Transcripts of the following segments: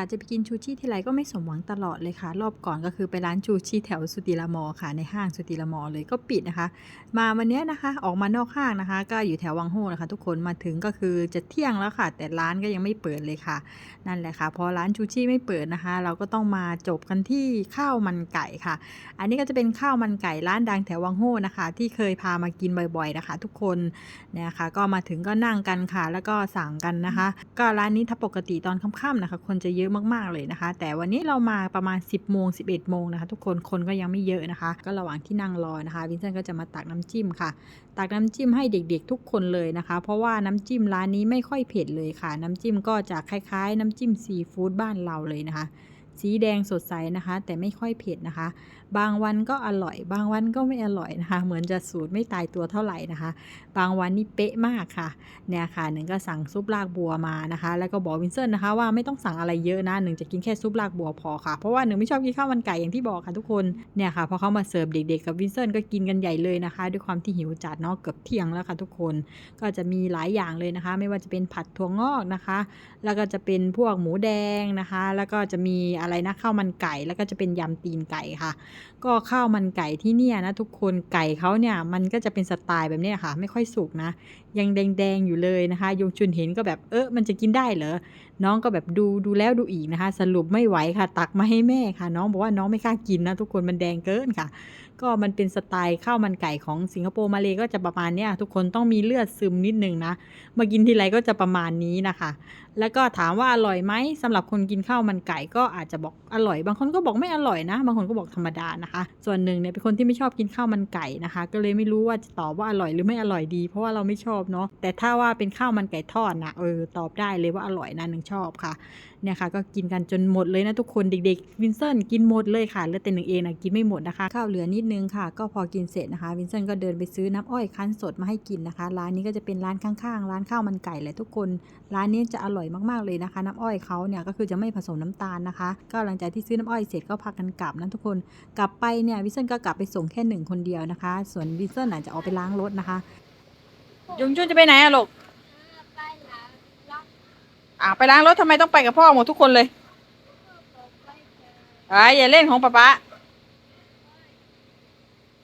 าสจะไปกินชูชีที่ไรก็ไม่สมหวังตลอดเลยค่ะ รอบก่อนก็คือไปร้านชูชีแถวสุติลมอค่ะ ในห้างสุติลมอเลยก็ปิดนะคะ มาวันนี้นะคะออกมานอกห้างนะคะ ก็อยู่แถววังโฮนะคะ ทุกคนมาถึงก็คือจะเที่ยงแล้วค่ะ แต่ร้านก็ยังไม่เปิดเลยค่ะ นั่นแหละค่ะ พอร้านชูชีไม่เปิดนะคะ เราก็ต้องมาจบกันที่ข้าวมันไก่ค่ะ อันนี้ก็จะเป็นข้าวมันไก่ร้านดังแถววังโฮนะคะ ที่เคยพามากินบ่อยๆนะคะ ทุกคนเนี่ยค่ะก็มาถึงก็นั่งกันค่ะ แล้วก็สั่งกันนะคะ ก็ร้านนี้ถ้าปกติตอนค่ำๆนะคะ คนจะเยอะมากๆเลยนะคะ แต่วันนี้เรามาประมาณ 10โมง11โมงนะคะ ทุกคนคนก็ยังไม่เยอะนะคะ ก็ระหว่างที่นั่งรอนะคะวินเซนต์ก็จะมาตักน้ำจิ้มค่ะ ตักน้ำจิ้มให้เด็กๆทุกคนเลยนะคะ เพราะว่าน้ำจิ้มร้านนี้ไม่ค่อยเผ็ดเลยค่ะ น้ำจิ้มก็จะคล้ายๆ น้ำจิ้มซีฟู้ดบ้านเราเลยนะคะ สีแดงสดใสนะคะ แต่ไม่ค่อยเผ็ดนะคะ บางวันก็อร่อย บางวันก็ไม่อร่อยนะคะ เหมือนจะสูตรไม่ตายตัวเท่าไหร่นะคะ บางวันนี่เป๊ะมากค่ะเนี่ยค่ะหนึ่งก็สั่งซุปลากบัวมานะคะ แล้วก็บอกวินเซนต์นะคะว่าไม่ต้องสั่งอะไรเยอะนะหนึ่งจะกินแค่ซุปลากบัวพอค่ะเพราะว่าหนึ่งไม่ชอบกินข้าวมันไก่อย่างที่บอกค่ะทุกคนเนี่ยค่ะพอเขามาเสิร์ฟเด็กๆกับวินเซนต์ก็กินกันใหญ่เลยนะคะ ด้วยความที่หิวจัดเนาะเกือบเที่ยงแล้วค่ะทุกคนก็จะมีหลายอย่างเลยนะคะ ไม่ว่าจะเป็นผัดถั่วงอกนะคะ แล้วก็จะเป็นพวกหมูแดงนะคะ แล้วก็จะมีอะไระไรนะข้าวมันไก่แล้วก็จะเป็นยำตีนไก่ค่ะ ก็ข้าวมันไก่ที่เนี่ยนะทุกคนไก่เขาเนี่ยมันก็จะเป็นสไตล์แบบนี้ค่ะ ไม่ค่อยสุกนะ ยังแดงๆอยู่เลยนะคะยงชุนเห็นก็แบบเออมันจะกินได้เหรอน้องก็แบบดูดูแล้วดูอีกนะคะ สรุปไม่ไหวค่ะ ตักมาให้แม่ค่ะ น้องบอกว่าน้องไม่กล้ากินนะทุกคนมันแดงเกินค่ะ ก็มันเป็นสไตล์ข้าวมันไก่ของสิงคโปร์มาเลยก็จะประมาณนี้ทุกคนต้องมีเลือดซึมนิดนึงนะมากินทีไรก็จะประมาณนี้นะคะ แล้วก็ถามว่าอร่อยไหมสำหรับคนกินข้าวมันไก่ก็อาจจะบอกอร่อย บางคนก็บอกไม่อร่อยนะ บางคนก็บอกธรรมดานะคะ ส่วนหนึ่งเนี่ยเป็นคนที่ไม่ชอบกินข้าวมันไก่นะคะ ก็เลยไม่รู้ว่าจะตอบว่าอร่อยหรือไม่อร่อยดี เพราะว่าเราไม่ชอบเนาะแต่ถ้าว่าเป็นข้าวมันไก่ทอดนะเออตอบได้เลยว่าอร่อยนะหนึ่งชอบค่ะ เนี่ยค่ะก็กินกันจนหมดเลยนะทุกคนเด็กๆวินเซนต์กินหมดเลยค่ะเหลือแต่หนึ่งเองนะกินไม่หมดนะคะข้าวเหลือนิดนึงค่ะ ก็พอกินเสร็จนะคะวินเซนต์ก็เดินไปซื้อน้ำอ้อยคั้นสดมาให้กินนะคะ ร้านนี้ก็จะเป็นร้านข้างๆ ร้านข้าวมันไก่แหละทุกคน ร้านนี้จะอร่อยมากๆเลยนะคะ น้ำอ้อยเขาเนี่ยก็คือจะไม่ผสมน้ำตาลนะคะ ก็หลังจากที่ซื้อน้ำอ้อยเสร็จก็พากันกลับนะทุกคน กลับไปเนี่ยวินเซนก็กลับไปส่งแค่หนึ่งคนเดียวนะคะ ส่วนวินเซนอาจจะออกไปล้างรถนะคะยงจุนจะไปไหนอะลูก อ่าไปล้างรถทำไมต้องไปกับพ่อหมดทุกคนเลยพ่อเปิดไปเจอไอ้อย่าเล่นของป๊าป๊า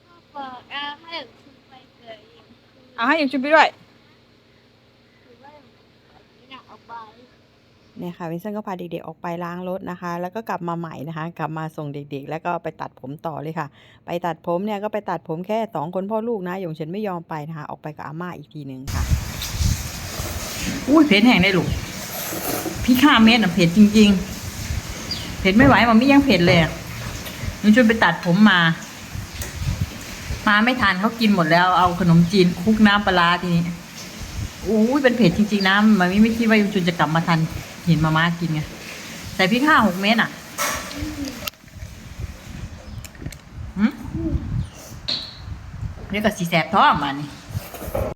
พ่อเปิดเอาให้คุณไปเจออีกเอาให้ยงจุนไปด้วย คือว่าไม่อยากเอาไปเนี่ยค่ะวินเซนก็พาเด็กๆออกไปล้างรถนะคะ แล้วก็กลับมาใหม่นะคะ กลับมาส่งเด็กๆ แล้วก็ไปตัดผมต่อเลยค่ะ ไปตัดผมเนี่ยก็ไปตัดผมแค่สองคนพ่อลูกนะหยงเฉินไม่ยอมไปนะคะ ออกไปกับอาม่าอีกทีหนึ่งค่ะ อุ้ยเผ็ดแห้งได้ลูก พี่ข้าเม็ดอะเผ็ดจริง ๆ เผ็ดไม่ไหวมันไม่ยังเผ็ดเลยอะหนูชวนไปตัดผมมา มาไม่ทานเขากินหมดแล้ว เอาขนมจีนคลุกน้ำปลาร้าทีนี้อู้ยเป็นเผ็ดจริงๆนะมันไม่ไม่คิดว่ายุจุนจะกลับมาทันเห็นมาม่ากินไงใส่พริกห้าหกเม็ดอะเรียกกับสีแสบท้องมานี่